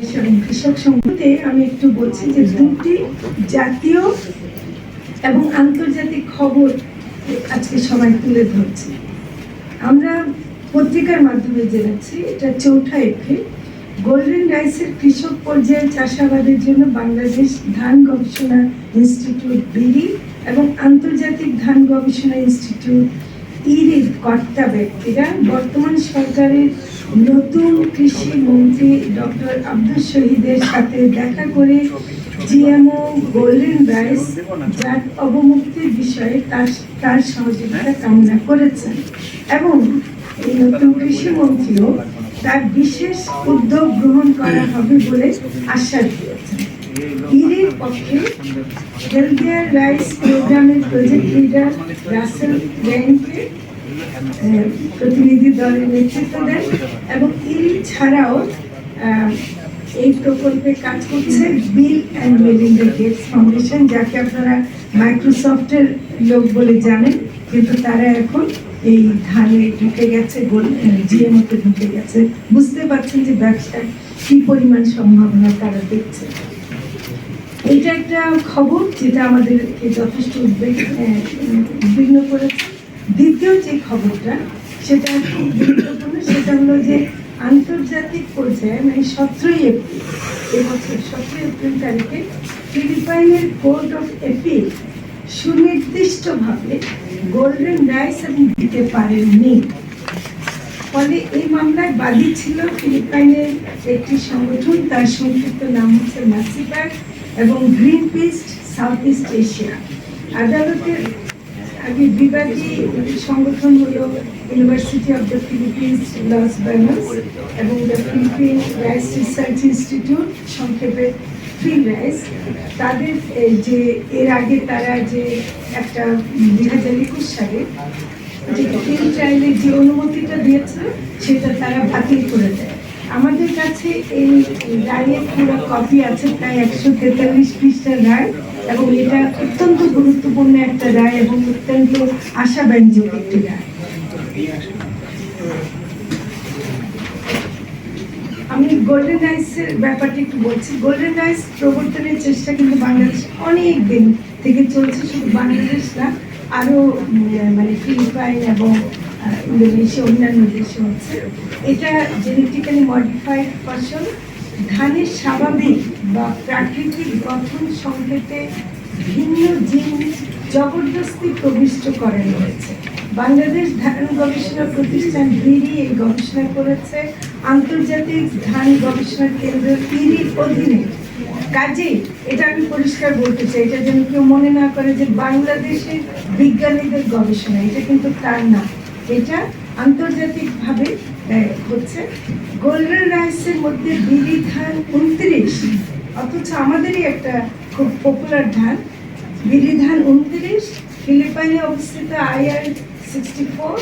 কৃষক সংঘতে আমি একটু বলছি যে দুটি জাতীয় এবং আন্তর্জাতিক খবর আজকে সবাই তুলে ধরছে। আমরা পত্রিকার মাধ্যমে জেনেছি, এটা চৌঠা এপ্রিল। গোল্ডেন রাইসের কৃষক পর্যায়ে চাষাবাদের জন্য বাংলাদেশ ধান গবেষণা ইনস্টিটিউট, বিডি এবং আন্তর্জাতিক ধান গবেষণা ইনস্টিটিউট ইরির কর্তা ব্যক্তিরা বর্তমান সরকারের নতুন কৃষি মন্ত্রী ডক্টর আব্দুল শহীদের সাথে দেখা করে জিএমও গোল্ডেন রাইস জাত অবমুক্তির বিষয়ে তার সহযোগিতা কামনা করেছেন এবং এই নতুন কৃষি মন্ত্রীও তার বিশেষ উদ্যোগ গ্রহণ করা হবে বলে আশ্বাস দিয়েছেন। ইরির পক্ষে হেলথিয়ার রাইস প্রোগ্রামের প্রজেক্ট লিডার রাসেল আহ, প্রতিনিধি দলের নেতৃত্ব দেন এবং ইরি ছাড়াও এই প্রকল্পে কাজ করছে Bill and Melinda Gates Foundation যাকে আপনারা মাইক্রোসফটের লোক বলে জানেন, কিন্তু তারা এখন এই ধানে ঢুকে গেছে জিএমওতে ঢুকে গেছে। বুঝতে পারছেন যে ব্যবসায় কি পরিমাণ সম্ভাবনা তারা দেখছে। এটা একটা খবর যেটা আমাদেরকে যথেষ্ট উদ্বেগ উদ্বিগ্ন করেছে। দ্বিতীয় যে খবরটা, সেটা সেটা হলো যে আন্তর্জাতিক পর্যায়ে মানে সতেরোই এপ্রিল এবছর সতেরোই এপ্রিল তারিখে ফিলিপাইনের কোর্ট অফ এপিল সুনির্দিষ্টভাবে গোল্ডেন রাইস এবং দিতে পারেননি। ফলে এই মামলায় বাদী ছিল ফিলিপাইনের একটি সংগঠন, তার সংক্ষিপ্ত নাম হচ্ছে নাসিপ্যাক এবং Greenpeace south east Asia. আদালতের আগে বিবাদী সংগঠন হলো University of the Philippines Los Banos এবং the Philippine Rice Research Institute সংক্ষেপে ফ্রি রাইস তাদের যে, এর আগে তারা যে একটা দুই হাজার একুশ সালে যে ফিল্ম ট্রায়ালের যে অনুমতিটা দিয়েছিল, সেটা তারা বাতিল করে দেয়। আমাদের কাছে এই রায়ের পুরো কপি আছে, প্রায় একশো তেতাল্লিশ পৃষ্ঠার রায় এবং এটা অত্যন্ত গুরুত্বপূর্ণ একটা রায় এবং অত্যন্ত আশাব্যঞ্জক একটি রায়। আমি গোল্ডেন রাইসের ব্যাপারটা একটু বলছি। গোল্ডেন রাইস প্রবর্তনের চেষ্টা কিন্তু বাংলাদেশ অনেক দিন থেকে চলছে, শুধু বাংলাদেশ না, আরও মানে ফিলিপাইন এবং ইন্দোনেশিয়া, অন্যান্য দেশে হচ্ছে। এটা জেনেটিক্যালি মডিফাইড ফসল ধানের স্বাভাবিক বা প্রাকৃতিক গঠন সংকেতে ভিন্ন জিন জবরদস্তি প্রবিষ্ট করা হয়েছে বাংলাদেশ ধান গবেষণা প্রতিষ্ঠান বিড়ি এই গবেষণা করেছে। আন্তর্জাতিক ধান গবেষণা কেন্দ্র ইরির অধীনে। কাজেই এটা আমি পরিষ্কার বলতে চাই, এটা যেন কেউ মনে না করে যে বাংলাদেশের বিজ্ঞানীদের গবেষণা, এটা কিন্তু তার না। এটা আন্তর্জাতিকভাবে হচ্ছে গোল্ডেন রাইসের মধ্যে বিড়ি ধান উনত্রিশ, অথচ আমাদেরই একটা খুব পপুলার ধান। বিড়ি ধান উনত্রিশ, ফিলিপাইনে অবস্থিত আইআর সিক্সটি ফোর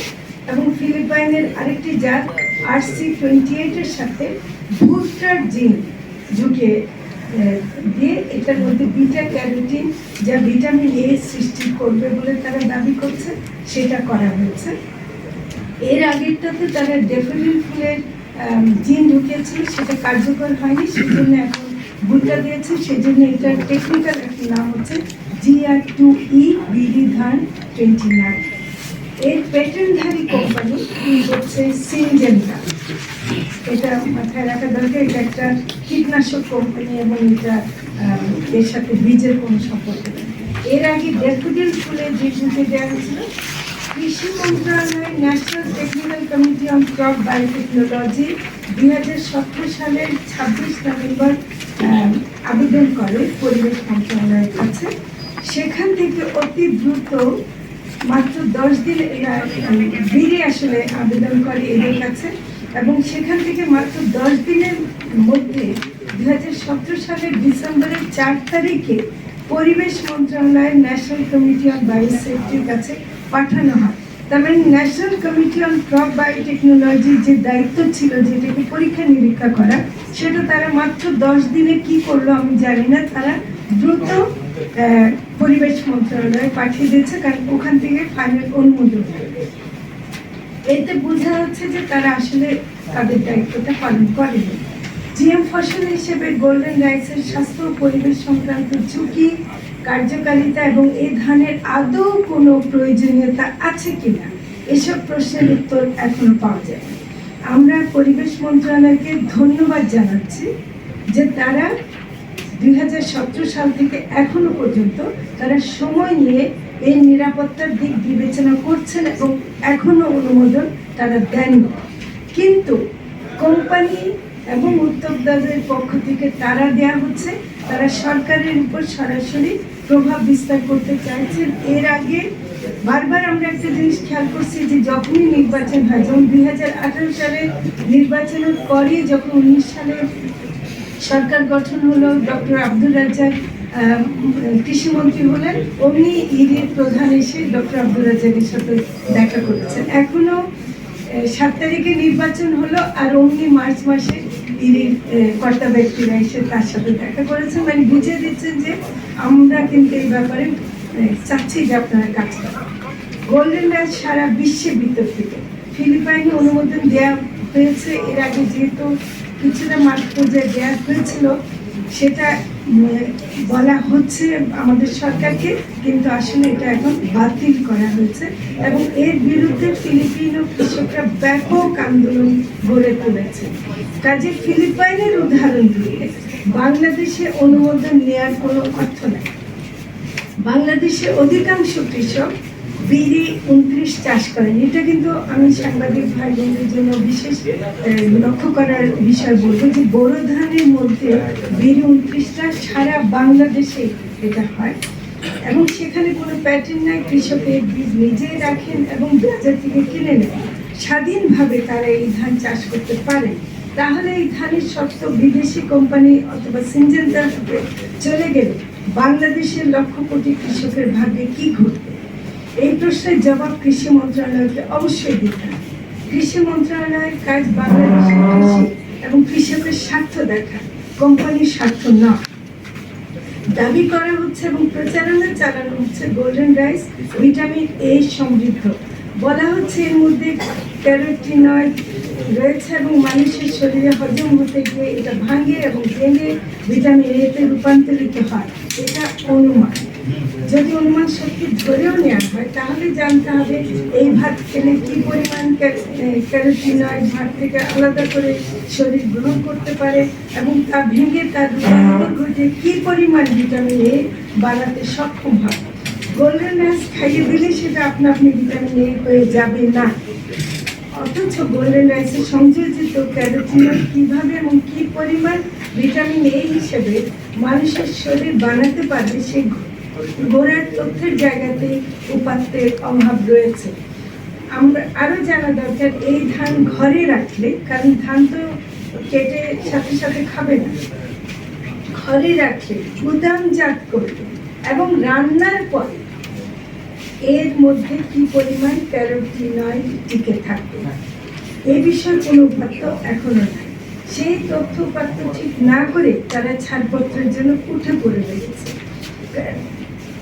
এবং ফিলিপাইনের আরেকটি জাত আর সি টোয়েন্টি এইটের সাথে ভুট্টার জিন যুগে দিয়ে এটার মধ্যে বিটা ক্যারোটিন যা ভিটামিন এ সৃষ্টি করবে বলে তারা দাবি করছে, সেটা করা হয়েছে। এর আগেরটাতে তারা ডেফোডিল ফুলের জিন ঢুকিয়েছিল, সেটা কার্যকর হয়নি, সেজন্য এখন ভুট্টা দিয়েছে, সেজন্য এটার টেকনিক্যাল একটা নাম হচ্ছে জিআর টু ই বিডি ধান টোয়েন্টি নাইন এর পেটেন্টধারী কোম্পানি হচ্ছে সিনজেন্টা এটা মাথায় রাখা দরকার, এটা একটা কীটনাশক কোম্পানি এবং এটা এর সাথে বীজের কোনো সম্পর্ক এর আগে ডেফোডিল ফুলের যে ঢুকে দেওয়া হয়েছিল কৃষি মন্ত্রণালয়ের national technical committee on crop biotechnology দুই হাজার সতেরো সালের ছাব্বিশ নভেম্বর আবেদন করে পরিবেশ মন্ত্রণালয়ের কাছে। সেখান থেকে অতি দ্রুত মাত্র দশ দিন এরা বেরিয়ে আসলে আবেদন করে এদের কাছে এবং সেখান থেকে মাত্র দশ দিনের মধ্যে দু হাজার সতেরো সালের ডিসেম্বরের চার তারিখে পরিবেশ মন্ত্রণালয়ের ন্যাশনাল কমিটি অন বায়োসেফটির কাছে পাঠানো হয়। তার মানে ন্যাশনাল কমিটি অন ক্রপ বায়োটেকনোলজির যে দায়িত্ব ছিল যেটাকে পরীক্ষা নিরীক্ষা করা, সেটা তারা মাত্র দশ দিনে কি করল আমি জানি না তারা দ্রুত পরিবেশ মন্ত্রণালয়ে পাঠিয়ে দিয়েছে, কারণ ওখান থেকে ফাইনাল অনুমোদন। এতে বোঝা যাচ্ছে যে তারা আসলে তাদের দায়িত্বটা পালন করেনি জিএম ফসল হিসেবে গোল্ডেন রাইসের স্বাস্থ্য পরিবেশ সংক্রান্ত ঝুঁকি, কার্যকারিতা এবং এই ধানের আদৌ কোনো প্রয়োজনীয়তা আছে কিনা? এসব প্রশ্নের উত্তর এখনও পাওয়া যায় আমরা পরিবেশ মন্ত্রণালয়কে ধন্যবাদ জানাচ্ছি যে তারা দুই হাজার সতেরো সাল থেকে এখনও পর্যন্ত তারা সময় নিয়ে এই নিরাপত্তার দিক বিবেচনা করছেন এবং এখনও অনুমোদন তারা দেননি। কিন্তু কোম্পানি এবং উদ্যোক্তাদের পক্ষ থেকে তারা দেয়া হচ্ছে, তারা সরকারের উপর সরাসরি প্রভাব বিস্তার করতে চাইছেন এর আগে বারবার আমরা একটা জিনিস খেয়াল করছি যে যখনই নির্বাচন হয়, যেমন দুই হাজার আঠারো সালে নির্বাচনের পরে যখন উনিশ সালে সরকার গঠন হলো, ডক্টর আব্দুল রাজ্জাক কৃষিমন্ত্রী হলেন অমনি ইডির প্রধান এসে ডক্টর আব্দুল রাজ্জাকের সাথে দেখা করেছেন। এখনও সাত তারিখে নির্বাচন হলো আর অমনি মার্চ মাসে কয়েকটা কর্তা ব্যক্তিরা এসে তার সাথে দেখা করেছেন। মানে বুঝিয়ে দিচ্ছেন যে আমরা কিন্তু এই ব্যাপারে চাচ্ছি যে আপনারা কাজ করেন। গোল্ডেন ম্যাচ সারা বিশ্বে বিতর্কিত। ফিলিপাইনে অনুমোদন দেওয়া হয়েছে, এর আগে যেহেতু কিছুটা মাত্র যে দেওয়া হয়েছিল, সেটা বলা হচ্ছে আমাদের সরকারকে, কিন্তু আসলে এটা এখন বাতিল করা হয়েছে এবং এর বিরুদ্ধে ফিলিপিনো কৃষকরা ব্যাপক আন্দোলন গড়ে তুলেছে। কাজে ফিলিপাইনের উদাহরণ দিয়ে বাংলাদেশে অনুমোদন নেওয়ার কোনো অর্থ নেই। বাংলাদেশে অধিকাংশ কৃষক বিড়ি উনত্রিশ চাষ করেন। এটা কিন্তু আমি সাংবাদিক ভাই বোনদের জন্য বিশেষ লক্ষ্য করার বিষয় বলব যে বোরো ধানের মধ্যে বিড়ি উনত্রিশটা সারা বাংলাদেশে এটা হয়। এবং সেখানে কোনো প্যাটার্ন নাই কৃষকের বীজ নিজেই রাখেন এবং বাজার থেকে কিনে নেন। স্বাধীনভাবে তারা এই ধান চাষ করতে পারেন। তাহলে এই ধানের শর্ত বিদেশি কোম্পানি অথবা সিনজেন্টার চলে গেলে বাংলাদেশের লক্ষ কোটি কৃষকের ভাগ্যে কি ঘটবে? এই প্রশ্নের জবাব কৃষি মন্ত্রণালয়কে অবশ্যই দিতে হবে। কৃষি মন্ত্রণালয়ের কাজ বাংলাদেশের কৃষি এবং কৃষকের স্বার্থ দেখা, কোম্পানির স্বার্থ না। দাবি করা হচ্ছে এবং প্রচারণা চালানো হচ্ছে গোল্ডেন রাইস ভিটামিন এ সমৃদ্ধ। বলা হচ্ছে এর মধ্যে ক্যারোটিনয়েড রয়েছে এবং মানুষের শরীরে হজম হতে গিয়ে এটা ভাঙে এবং ভেঙে ভিটামিন এতে রূপান্তরিত হয়। এটা অনুমান। যদি অনুমান সত্যি ধরেও নেওয়া হয়, তাহলে জানতে হবে এই ভাত খেলে কি পরিমাণ ক্যারোটিনয়েড ভাত থেকে আলাদা করে শরীর গ্রহণ করতে পারে এবং তা ভেঙে তার ঘটে কি পরিমাণ ভিটামিন এ বাড়াতে সক্ষম হয়? গোল্ডেন রাইস খাইয়ে দিলে সেটা আপনা আপনি ভিটামিন এ হয়ে যাবে না। অথচ গোল্ডেন রাইসে সংযোজিত ক্যারোটিনয়েড কীভাবে এবং কি পরিমাণ ভিটামিন এ হিসেবে মানুষের শরীর বানাতে পারবে সেই গোড়ার তথ্যের জায়গাতে উপাত্তের অভাব রয়েছে। আমরা আরও জানা দরকার, এই ধান ঘরে রাখলে, কারণ ধান তো কেটে সাথে সাথে খাবে না। ঘরে রাখলে গুদামজাত করলে এবং রান্নার পরে এর মধ্যে কি পরিমাণ ক্যারোটিনয়েড টিকে থাকবে। এ বিষয়ে কোনো উপাত্ত এখনও নাই। সেই তথ্য উপাত্ত ঠিক না করে তারা ছাড়পত্রের জন্য উঠে পড়ে লেগেছে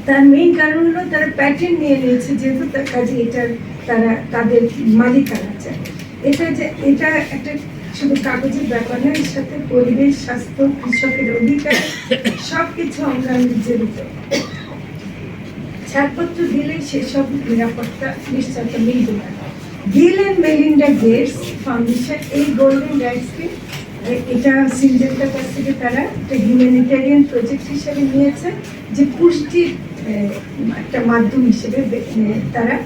তার মেইন কারণ হলো তারা প্যাটার্ন নিয়ে নিয়েছে, যেহেতু তার কাজে এটার তারা, তাদের মালিকানা চায়। এটা যে, এটা একটা শুধু কাগজের ব্যাপার না এর সাথে পরিবেশ, স্বাস্থ্য, কৃষকের অধিকার সব কিছু আমরা জড়িত ছাড়পত্র দিলে সেসব নিরাপত্তা নিশ্চয়তা মিলবে না Bill and Melinda Gates Foundation এই গোল্ডেন রাইটসকে এটা সিনজেন্টার কাছ থেকে তারা একটা হিউম্যানিটেরিয়ান প্রজেক্ট হিসেবে নিয়েছে, যে পুষ্টির একটা মাধ্যম হিসেবে তারা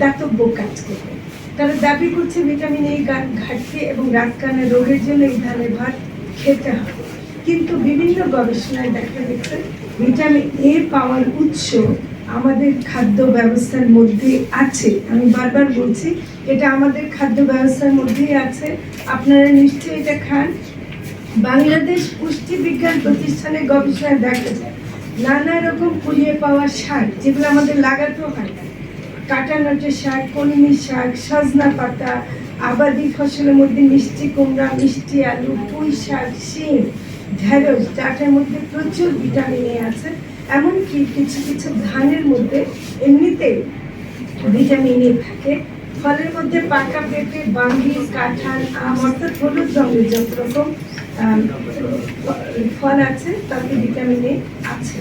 দাতব্য কাজ করবে। তারা দাবি করছে ভিটামিন এ ঘাটতি এবং রাতকানা রোগের জন্য এই ধানের ভাত খেতে হবে। কিন্তু বিভিন্ন গবেষণায় দেখা গেছে, ভিটামিন এ পাওয়ার উৎস আমাদের খাদ্য ব্যবস্থার মধ্যে আছে। আমি বারবার বলছি, এটা আমাদের খাদ্য ব্যবস্থার মধ্যেই আছে। আপনারা নিশ্চয়ই এটা খান। বাংলাদেশ পুষ্টি বিজ্ঞান প্রতিষ্ঠানের গবেষণায় দেখা যায় নানা রকম কুড়িয়ে পাওয়া শাক, যেগুলো আমাদের লাগাতেও হয় না। কাটানোটের শাক কলমি শাক, সজনা পাতা, আবাদি ফসলের মধ্যে মিষ্টি কুমড়া, মিষ্টি আলু, পুঁই শাক, শিম, ঢেঁড়স ডাটার মধ্যে প্রচুর ভিটামিন এ আছে, এমনকি কিছু কিছু ধানের মধ্যে এমনিতেই ভিটামিন এ থাকে। ফলের মধ্যে পাকা পেঁপে, বাঙ্গি, কাঁঠাল, আম, অর্থাৎ হলুদ রঙের যত রকম ফল আছে, তাতে ভিটামিন এ আছে।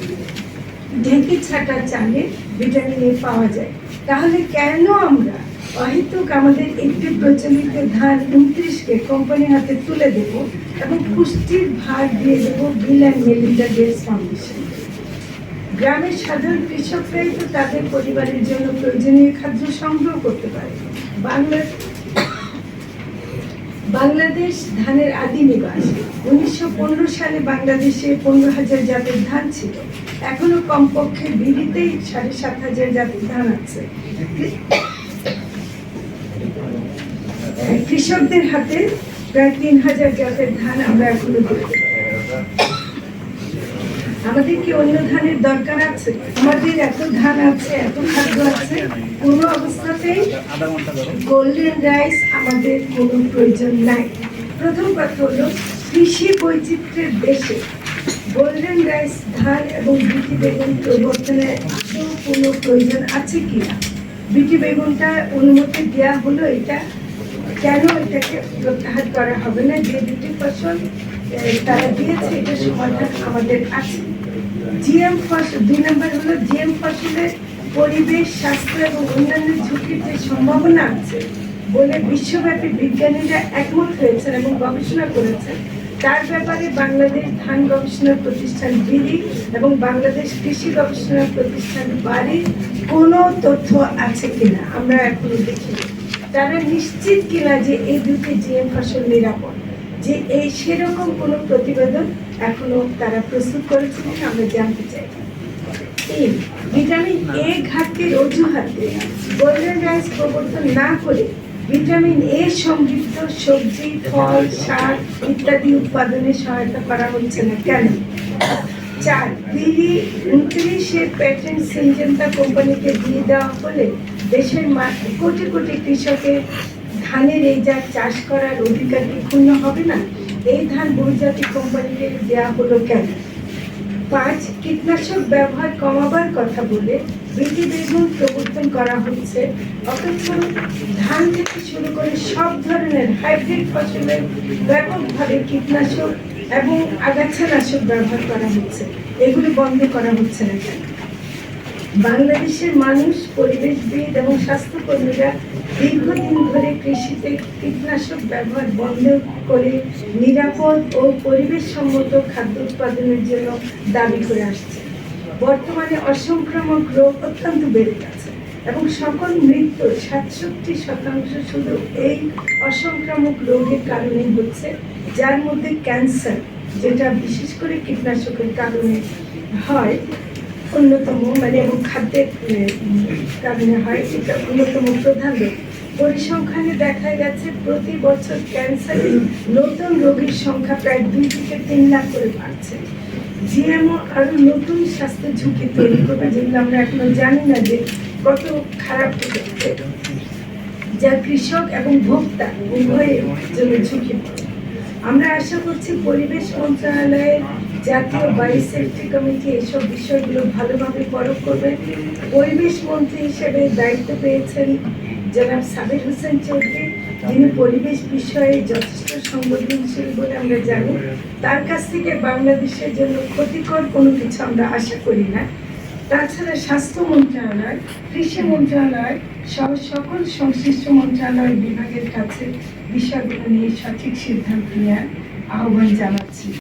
ঢেঁকি ছাটা চালে ভিটামিন এ পাওয়া যায়। তাহলে কেন আমরা অহেতুক আমাদের একটি প্রচলিত ধান উনত্রিশকে কোম্পানির হাতে তুলে দেব এবং পুষ্টির ভার দিয়ে দেবো Bill and Melinda Gates Foundation? গ্রামের সাধারণ কৃষকরাই তো তাদের পরিবারের জন্য প্রয়োজনীয় খাদ্য সংগ্রহ করতে পারে। বাংলা বাংলাদেশ ধানের আদি নিবাস। উনিশশো পনেরো সালে বাংলাদেশে পনেরো হাজার জাতের ধান ছিল। এখনও কমপক্ষে বিড়িতেই সাড়ে সাত হাজার জাতের ধান আছে। কৃষকদের হাতে প্রায় তিন হাজার জাতের ধান আমরা এখনও দেখতে। আমাদের কি অন্য ধানের দরকার আছে? আমাদের এত ধান আছে, এত খাদ্য আছে, কোনো অবস্থাতেই গোল্ডেন রাইস আমাদের কোনো প্রয়োজন নাই। প্রথম কথা হলো, কৃষি বৈচিত্র্যের দেশে গোল্ডেন রাইস ধান এবং বিটি বেগুন প্রবর্তনের আদৌ কোনো প্রয়োজন আছে কি না? বিটি বেগুনটা অনুমতি দেওয়া হলো এটা? কেন এটাকে প্রত্যাহার করা হবে না? যে দুটি ফসল তারা দিয়েছে, এটা সমাধান আমাদের আছে। জিএম ফসল দুই নম্বর হলো জিএম ফসলের পরিবেশ, স্বাস্থ্য এবং অন্যান্য ঝুঁকির যে সম্ভাবনা আছে বলে বিশ্বব্যাপী বিজ্ঞানীরা একমত হয়েছেন এবং গবেষণা করেছেন। তার ব্যাপারে বাংলাদেশ ধান গবেষণা প্রতিষ্ঠান বিডি এবং বাংলাদেশ কৃষি গবেষণা প্রতিষ্ঠান বাড়ির কোনো তথ্য আছে কিনা? আমরা এখনও দেখিনি তারা নিশ্চিত কিনা যে এই দুটি জিএম ফসল নিরাপদ? যে এই সেরকম কোনো প্রতিবেদন এখনও তারা প্রস্তুত করেছে কিনা আমরা জানতে চাই। ভিটামিন এ ঘাটতির অজুহাতে গোল্ডেন রাইস প্রবর্তন না করে ভিটামিন এ সমৃদ্ধ সবজি, ফল, শাক ইত্যাদি উৎপাদনে সহায়তা করা হচ্ছে না কেন? চার দিল্লি উনত্রিশে প্যাটেন্ট সিনজেন্তা কোম্পানিকে দিয়ে দেওয়া হলে দেশের কোটি কোটি কৃষকের ধানের এই যা চাষ করার অধিকার কি ক্ষুণ্ণ হবে না? এই ধান বহুজাতিক কোম্পানিকে দেওয়া হলো কেন? পাঁচ, কীটনাশক ব্যবহার কমাবার কথা বলে বৃদ্ধি বেগুন প্রবর্তন করা হচ্ছে। অথচ ধান থেকে শুরু করে সব ধরনের হাইব্রিড ফসলের ব্যাপকভাবে কীটনাশক এবং আগাছানাশক ব্যবহার করা হচ্ছে। এগুলি বন্ধ করা হচ্ছে না কেন? বাংলাদেশের মানুষ, পরিবেশবিদ এবং স্বাস্থ্যকর্মীরা দীর্ঘদিন ধরে কৃষিতে কীটনাশক ব্যবহার বন্ধ করে নিরাপদ ও পরিবেশসম্মত খাদ্য উৎপাদনের জন্য দাবি করে আসছে। বর্তমানে অসংক্রামক রোগ অত্যন্ত বেড়ে গেছে এবং সকল মৃত্যু সাতষট্টি শতাংশ শুধু এই অসংক্রামক রোগের কারণে হচ্ছে, যার মধ্যে ক্যান্সার, যেটা বিশেষ করে কীটনাশকের কারণে হয়, অন্যতম মানে এবং খাদ্যের কারণে হয়, এটা অন্যতম প্রধান রোগ। পরিসংখ্যানে দেখা গেছে প্রতি বছর ক্যান্সারে নতুন রোগীর সংখ্যা প্রায় দুই থেকে তিন লাখ করে বাড়ছে। জিএমও আরও নতুন স্বাস্থ্য ঝুঁকি তৈরি করবে যেগুলো আমরা এখনও জানি না যে কত খারাপ হতে যা কৃষক এবং ভোক্তা উভয়ের জন্য ঝুঁকিপূর্ণ। আমরা আশা করছি পরিবেশ মন্ত্রণালয়ের জাতীয় বায়ু সেফটি কমিটি এসব বিষয়গুলো ভালোভাবে পরখ করবে। পরিবেশ মন্ত্রী হিসেবে দায়িত্ব পেয়েছেন জনাব সাবির হোসেন চৌধুরী, যিনি পরিবেশ বিষয়ে যথেষ্ট সংবেদনশীল বলে আমরা জানি, তার কাছ থেকে বাংলাদেশের জন্য ক্ষতিকর কোনো কিছু আমরা আশা করি না। তাছাড়া স্বাস্থ্য মন্ত্রণালয়, কৃষি মন্ত্রণালয় সহ সকল সংশ্লিষ্ট মন্ত্রণালয় বিভাগের কাছে বিষয়গুলো নিয়ে সঠিক সিদ্ধান্ত নেওয়ার আহ্বান জানাচ্ছি।